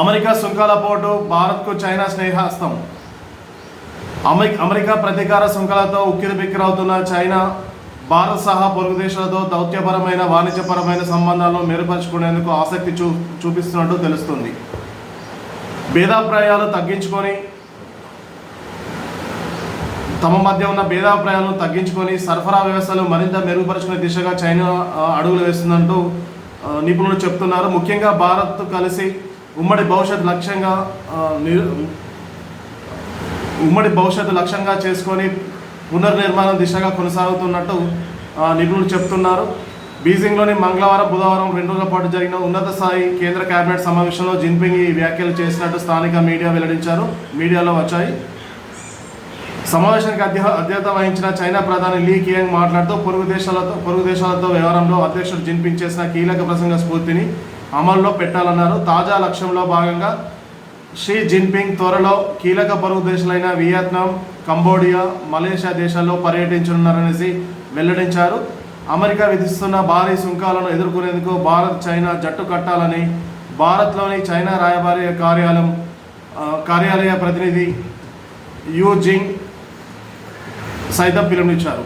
America సుంకాల పోటు భారత్కు చైనా స్నేహాస్తం అమెరి అమెరికా ప్రతీకార సుంకాలతో ఉక్కిరి బిక్కిరవుతున్న చైనా భారత్ సహా పొరుగు దేశాలతో దౌత్యపరమైన వాణిజ్యపరమైన సంబంధాలను మెరుగుపరుచుకునేందుకు ఆసక్తి చూ చూపిస్తున్నట్టు తెలుస్తుంది. భేదాభిప్రాయాలు తగ్గించుకొని తమ మధ్య ఉన్న భేదాభిప్రాయాలను తగ్గించుకొని సరఫరా వ్యవస్థలు మరింత మెరుగుపరుచుకునే దిశగా చైనా అడుగులు వేస్తుందంటూ నిపుణులు చెప్తున్నారు. ముఖ్యంగా భారత్ కలిసి ఉమ్మడి భవిష్యత్తు లక్ష్యంగా ఉమ్మడి భవిష్యత్తు లక్ష్యంగా చేసుకొని పునర్నిర్మాణం దిశగా కొనసాగుతున్నట్టు నిపుణులు చెప్తున్నారు. బీజింగ్లోని మంగళవారం బుధవారం రెండు రోజుల పాటు జరిగిన ఉన్నత స్థాయి కేంద్ర కేబినెట్ సమావేశంలో జిన్పింగ్ ఈ వ్యాఖ్యలు చేసినట్టు స్థానిక మీడియా వెల్లడించారు. మీడియాలో వచ్చాయి. సమావేశానికి అధ్య అధ్యత వహించిన చైనా ప్రధాని లీ కియాంగ్ మాట్లాడుతూ పొరుగు దేశాలతో పొరుగు దేశాలతో వ్యవహారంలో అధ్యక్షుడు జిన్పింగ్ చేసిన కీలక ప్రసంగ స్ఫూర్తిని అమల్లో పెట్టాలన్నారు. తాజా లక్ష్యంలో భాగంగా షీ జిన్పింగ్ త్వరలో కీలక పొరుగు దేశాలైన వియత్నాం కంబోడియా మలేషియా దేశాల్లో పర్యటించనున్నారనేసి వెల్లడించారు. అమెరికా విధిస్తున్న భారీ సుంకాలను ఎదుర్కొనేందుకు భారత్ చైనా జట్టు కట్టాలని భారత్లోని చైనా రాయబారి కార్యాలయం కార్యాలయ ప్రతినిధి యూ జింగ్ సైతం పిలుపునిచ్చారు.